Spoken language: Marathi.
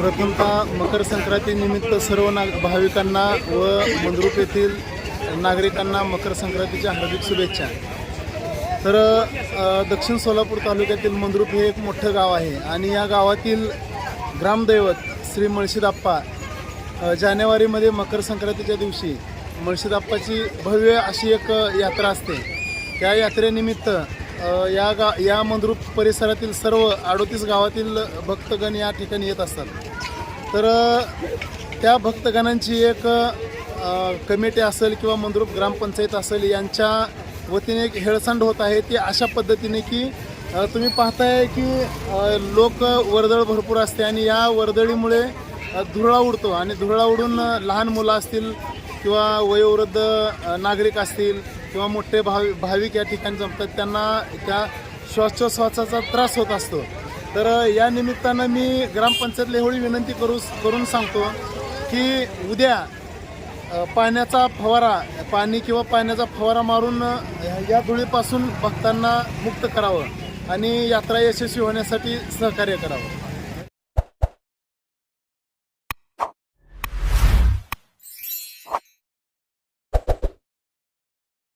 प्रथमतः मकर संक्रांतीनिमित्त सर्व नाग भाविकांना व मंद्रुप येथील नागरिकांना मकर संक्रांतीच्या हार्दिक शुभेच्छा. तर दक्षिण सोलापूर तालुक्यातील मंद्रुप हे एक मोठं गाव आहे आणि या गावातील ग्रामदैवत श्री मळशीदाप्पा जानेवारीमध्ये मकर संक्रांतीच्या दिवशी मळशीदाप्पाची भव्य अशी एक यात्रा असते. त्या यात्रेनिमित्त या गा या मंद्रुप परिसरातील सर्व अडोतीस गावातील भक्तगण या ठिकाणी येत असतात. तर त्या भक्तगणांची एक कमिटी असेल किंवा मंद्रुप ग्रामपंचायत असेल यांच्या वतीने एक हेळसांड होत आहे ती अशा पद्धतीने की तुम्ही पाहताय की लोक वर्दळ भरपूर असते आणि या वर्दळीमुळे धुरळा उडतो आणि धुरळा उडून लहान मुलं असतील किंवा वयोवृद्ध नागरिक असतील किंवा मोठे भाव भाविक या ठिकाणी जमतात त्यांना त्या श्वासोच्छ्वासाचा त्रास होत असतो. तर या निमित्तानं मी ग्रामपंचायतला एवढी विनंती करू करून सांगतो की उद्या पाण्याचा फवारा पाणी किंवा पाण्याचा फवारा मारून या धुळीपासून भक्तांना मुक्त करावं आणि यात्रा यशस्वी होण्यासाठी सहकार्य करावं.